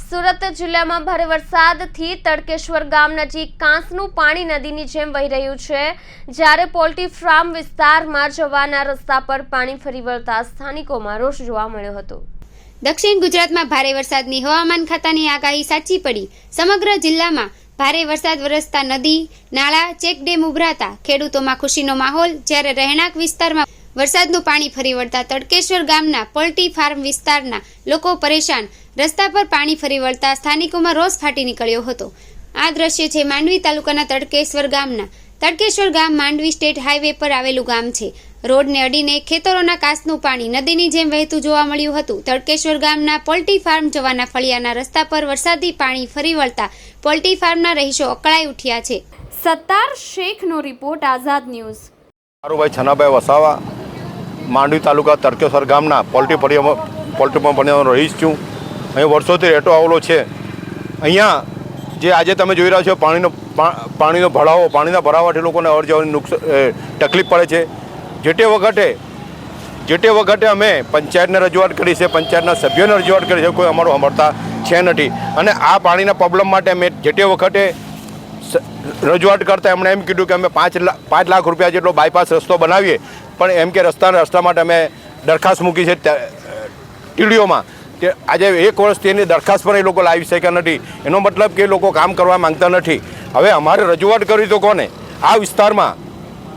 સુરત જિલ્લામાં ભારે વરસાદથી તડકેશ્વર ગામ નજીક કાંસનું પાણી નદીની જેમ વહી રહ્યું છે. જ્યારે પોલ્ટ્રી ફાર્મ વિસ્તારમાં જવાના રસ્તા પર પાણી ફરી વળતા સ્થાનિકોમાં રોષ જોવા મળ્યો હતો. દક્ષિણ ગુજરાતમાં ભારે વરસાદની હવામાન ખાતાની આગાહી સાચી પડી. સમગ્ર જિલ્લામાં ભારે વરસાદ વરસતા નદી, નાળા, ચેકડેમ ઉભરાતા ખેડૂતોમાં ખુશીનો માહોલ. જ્યારે રહેણાંક વિસ્તારમાં વરસાદનું પાણી ફરી વળતા તડકેશ્વર ગામના પલટી ફાર્મ વિસ્તારના લોકો પરેશાન. રસ્તા પર પાણી ફરી વળતા સ્થાનિકોમાં રોષ ફાટી નીકળ્યો હતો. આ દ્રશ્ય છે માંડવી તાલુકાના તડકેશ્વર ગામના. તડકેશ્વર ગામ માંડવી સ્ટેટ હાઈવે પર આવેલું ગામ છે. રોડને અડીને ખેતરોના કાસનું પાણી નદીની જેમ વહેતું જોવા મળ્યું હતું. તડકેશ્વર ગામના પોલ્ટ્રી ફાર્મ જવાના ફળિયાના રસ્તા પર વરસાદી પાણી ફરી વળતા પોલ્ટ્રી ફાર્મના રહીશો અકળાઈ ઉઠ્યા છે. સત્તાર શેખનો રિપોર્ટ આઝાદ ન્યૂઝ. મારું ભાઈ છનાભાઈ વસાવા માંડવી તાલુકા તરકેશ્વર ગામના પોલ્ટ્રી ફળિયામાં પોલ્ટ્રી ફાર્મ ફળિયાનો રહીશ છું. અહીં વર્ષોથી રહેતો આવેલો છે. અહીંયા જે આજે તમે જોઈ રહ્યા છો, પાણીનો પાણીનો ભરાવો, પાણીના ભરાવાથી લોકોને અવર જવાની તકલીફ પડે છે. જે તે વખતે જે તે વખતે અમે પંચાયતને રજૂઆત કરી છે, પંચાયતના સભ્યોને રજૂઆત કરી છે, કોઈ અમારું સાંભળતા છે નથી. અને આ પાણીના પ્રોબ્લેમ માટે અમે જે તે વખતે રજૂઆત કરતા એમણે એમ કીધું કે અમે પાંચ લાખ પાંચ લાખ રૂપિયા જેટલો બાયપાસ રસ્તો બનાવીએ પણ એમ કે રસ્તા રસ્તા માટે અમે દરખાસ્ત મૂકી છે ટીડીઓમાં. કે આજે એક વર્ષથી એની દરખાસ્ત પણ એ લોકો લાવી શક્યા નથી. એનો મતલબ કે એ લોકો કામ કરવા માંગતા નથી. હવે અમારે રજૂઆત કરી તો કોને? આ વિસ્તારમાં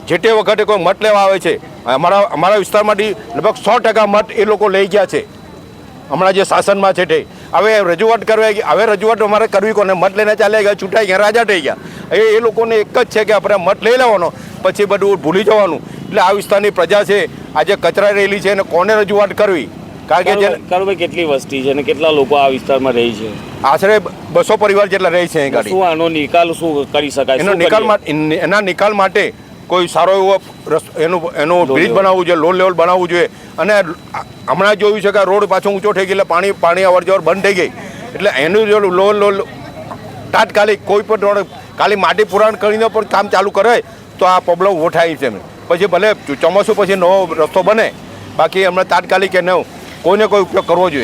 જે તે વખતે કોઈ મત લેવા આવે છે, અમારા અમારા વિસ્તારમાંથી લગભગ સો ટકા મત એ લોકો લઈ ગયા છે. હમણાં જે શાસનમાં છે તે. હવે રજૂઆત કરવા હવે રજૂઆત અમારે કરવી કોને? મત લઈને ચાલ્યા ગયા ચૂંટાઈ ગયા રાજા થઈ ગયા. એ એ લોકોને એક જ છે કે આપણે મત લઈ લેવાનો પછી બધું ભૂલી જવાનું. એટલે આ વિસ્તારની પ્રજા છે આજે કચરા રહેલી છે અને કોને રજૂઆત કરવી? કારણ કે કારુભાઈ કેટલી વસ્તી છે અને કેટલા લોકો આ વિસ્તારમાં રહે છે? આશરે બસો પરિવાર જેટલા રહે છે શું આનો નિકાલ શું કરી શકાય? એનો નિકાલ એના નિકાલ માટે કોઈ સારો એવો એનું એનું બ્રિજ બનાવવું જોઈએ લો લેવલ બનાવવું જોઈએ. અને હમણાં જોયું છે કે રોડ પાછો ઊંચો થઈ ગયો એટલે પાણી પાણી અવર જવર બંધ થઈ ગઈ. એટલે એનું જો લો લો તાત્કાલિક કોઈ પણ રોડ ખાલી માટી પુરાણ કરીને પણ કામ ચાલુ કરે તો આ પ્રોબ્લેમ ઊભો થાય છે. પછી ભલે ચોમાસું પછી નવો રસ્તો બને બાકી હમણાં તાત્કાલિક એને કોઈને કોઈ ઉપયોગ કરવો જોઈએ.